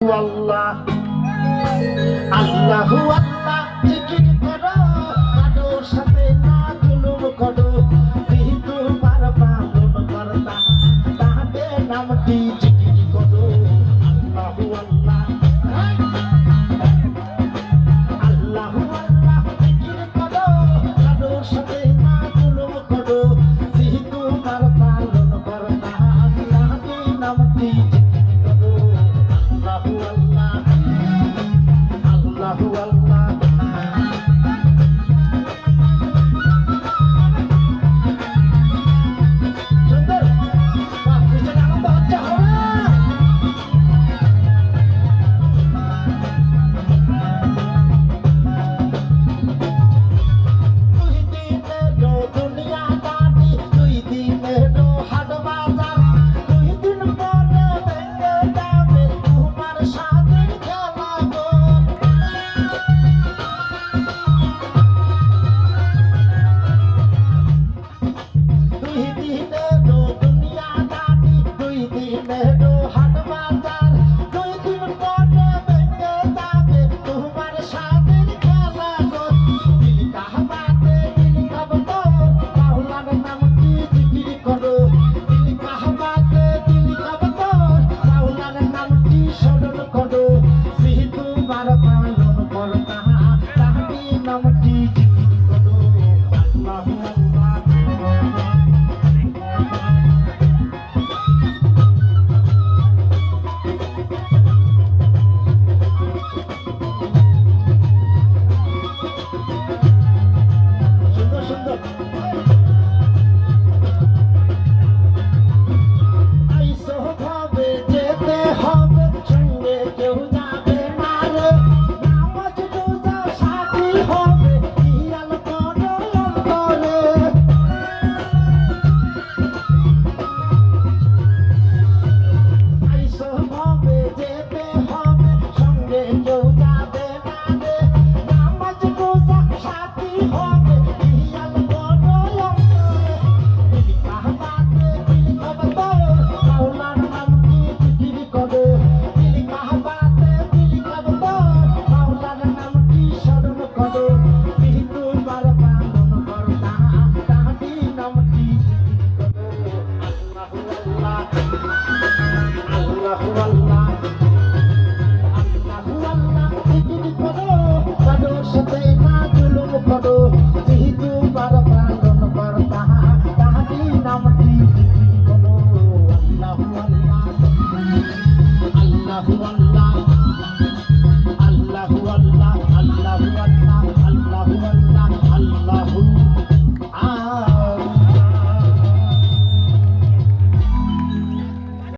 আল্লাহ আল্লাহ আল্লাহ জিকির করো, কারও সাথে না জুলুম করো। যেহেতু পারবা মন করতা তাহাতে নামটি Bobby.